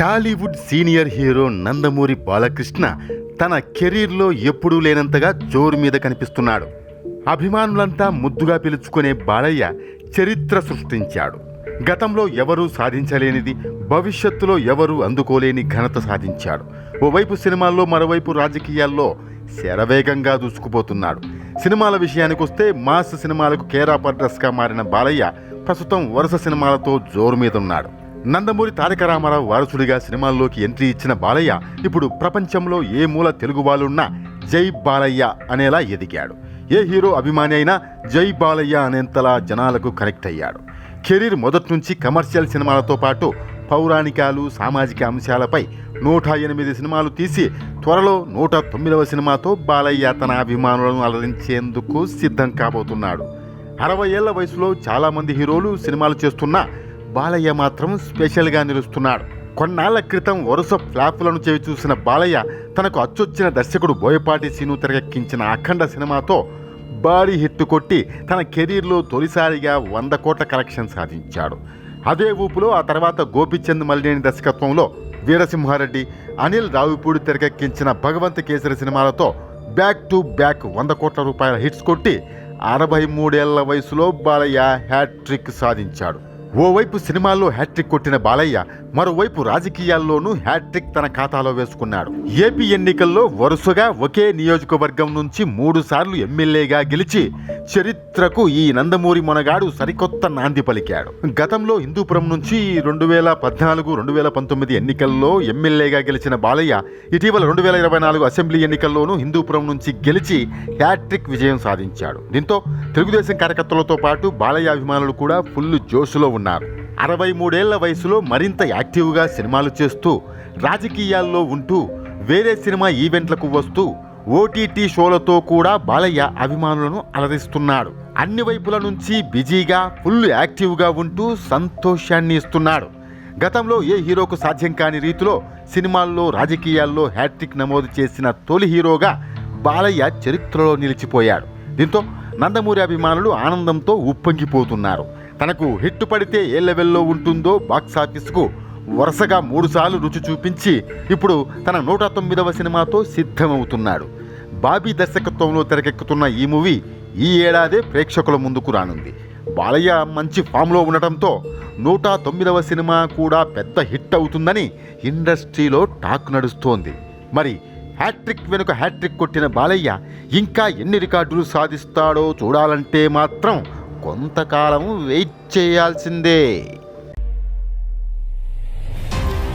Tollywood senior hero Nandamuri Balakrishna తన కెరీర్లో ఎప్పుడూ లేనంతగా జోరు మీద కనిపిస్తున్నాడు. అభిమానులంతా ముద్దుగా పిలుచుకునే బాలయ్య చరిత్ర సృష్టించాడు. గతంలో ఎవరూ సాధించలేనిది భవిష్యత్తులో ఎవరూ అందుకోలేని ఘనత సాధించాడు. ఓవైపు సినిమాల్లో మరోవైపు రాజకీయాల్లో శరవేగంగా దూసుకుపోతున్నాడు. సినిమాల విషయానికొస్తే మాస్ సినిమాలకు కేరాపడ్రస్గా మారిన బాలయ్య ప్రస్తుతం వరుస సినిమాలతో జోరు మీద ఉన్నాడు నందమూరి తారక రామారావు వారసుడిగా సినిమాల్లోకి ఎంట్రీ ఇచ్చిన బాలయ్య ఇప్పుడు ప్రపంచంలో ఏ మూల తెలుగు వాళ్ళున్నా జై బాలయ్య అనేలా ఎదిగాడు. ఏ హీరో అభిమాని అయినా జై బాలయ్య అనేంతలా జనాలకు కనెక్ట్ అయ్యాడు. కెరీర్ మొదటి నుంచి కమర్షియల్ సినిమాలతో పాటు పౌరాణికాలు సామాజిక అంశాలపై నూట ఎనిమిది సినిమాలు తీసి త్వరలో నూట తొమ్మిదవ సినిమాతో బాలయ్య తన అభిమానులను అలరించేందుకు సిద్ధం కాబోతున్నాడు. అరవై ఏళ్ళ వయసులో చాలామంది హీరోలు సినిమాలు చేస్తున్నా బాలయ్య మాత్రం స్పెషల్గా నిలుస్తున్నాడు. కొన్నాళ్ళ క్రితం వరుస ఫ్లాపులను చేవి చూసిన బాలయ్య తనకు అచ్చొచ్చిన దర్శకుడు బోయపాటి సీను తెరకెక్కించిన అఖండ సినిమాతో భారీ హిట్ కొట్టి తన కెరీర్లో తొలిసారిగా వంద కోట్ల కలెక్షన్ సాధించాడు. అదే ఊపులో ఆ తర్వాత గోపిచంద్ మల్లేని దర్శకత్వంలో వీరసింహారెడ్డి అనిల్ రావిపూడి తెరకెక్కించిన భగవంత్ కేసరి సినిమాలతో బ్యాక్ టు బ్యాక్ వంద కోట్ల రూపాయల హిట్స్ కొట్టి అరవై మూడేళ్ళ వయసులో బాలయ్య హ్యాట్రిక్ సాధించాడు. ఓవైపు సినిమాల్లో హ్యాట్రిక్ కొట్టిన బాలయ్య మరోవైపు రాజకీయాల్లోనూ హ్యాట్రిక్ తన ఖాతాలో వేసుకున్నాడు. ఏపీ ఎన్నికల్లో వరుసగా ఒకే నియోజకవర్గం నుంచి మూడు సార్లు ఎమ్మెల్యేగా గెలిచి చరిత్రకు ఈ నందమూరి మొనగాడు సరికొత్త నాంది పలికాడు. గతంలో హిందూపురం నుంచి రెండు వేల పద్నాలుగు రెండు వేల పంతొమ్మిది ఎన్నికల్లో ఎమ్మెల్యేగా గెలిచిన బాలయ్య ఇటీవల రెండు వేల ఇరవై నాలుగు అసెంబ్లీ ఎన్నికల్లోనూ హిందూపురం నుంచి గెలిచి హ్యాట్రిక్ విజయం సాధించాడు. దీంతో తెలుగుదేశం కార్యకర్తలతో పాటు బాలయ్య అభిమానులు కూడా ఫుల్ జోషులో ఉన్నారు. అరవై మూడేళ్ళ వయసులో మరింత యాక్టివ్గా సినిమాలు చేస్తూ రాజకీయాల్లో ఉంటూ వేరే సినిమా ఈవెంట్లకు వస్తూ ఓటీటీ షోలతో కూడా బాలయ్య అభిమానులను అలరిస్తున్నాడు. అన్ని వైపుల నుంచి బిజీగా ఫుల్ యాక్టివ్గా ఉంటూ సంతోషాన్ని ఇస్తున్నాడు. గతంలో ఏ హీరోకు సాధ్యం కాని రీతిలో సినిమాల్లో రాజకీయాల్లో హ్యాట్రిక్ నమోదు చేసిన తొలి హీరోగా బాలయ్య చరిత్రలో నిలిచిపోయాడు. దీంతో నందమూరి అభిమానులు ఆనందంతో ఉప్పొంగిపోతున్నారు. తనకు హిట్ పడితే ఏ లెవెల్లో ఉంటుందో బాక్సాఫీస్కు వరుసగా మూడుసార్లు రుచి చూపించి ఇప్పుడు తన నూట తొమ్మిదవ సినిమాతో సిద్ధమవుతున్నాడు. బాబీ దర్శకత్వంలో తెరకెక్కుతున్న ఈ మూవీ ఈ ఏడాదే ప్రేక్షకుల ముందుకు రానుంది. బాలయ్య మంచి ఫామ్లో ఉండటంతో నూట తొమ్మిదవ సినిమా కూడా పెద్ద హిట్ అవుతుందని ఇండస్ట్రీలో టాక్ నడుస్తోంది. మరి హ్యాట్రిక్ వెనుక హ్యాట్రిక్ కొట్టిన బాలయ్య ఇంకా ఎన్ని రికార్డులు సాధిస్తాడో చూడాలంటే మాత్రం కొంతకాలం వెయిట్ చేయాల్సిందే.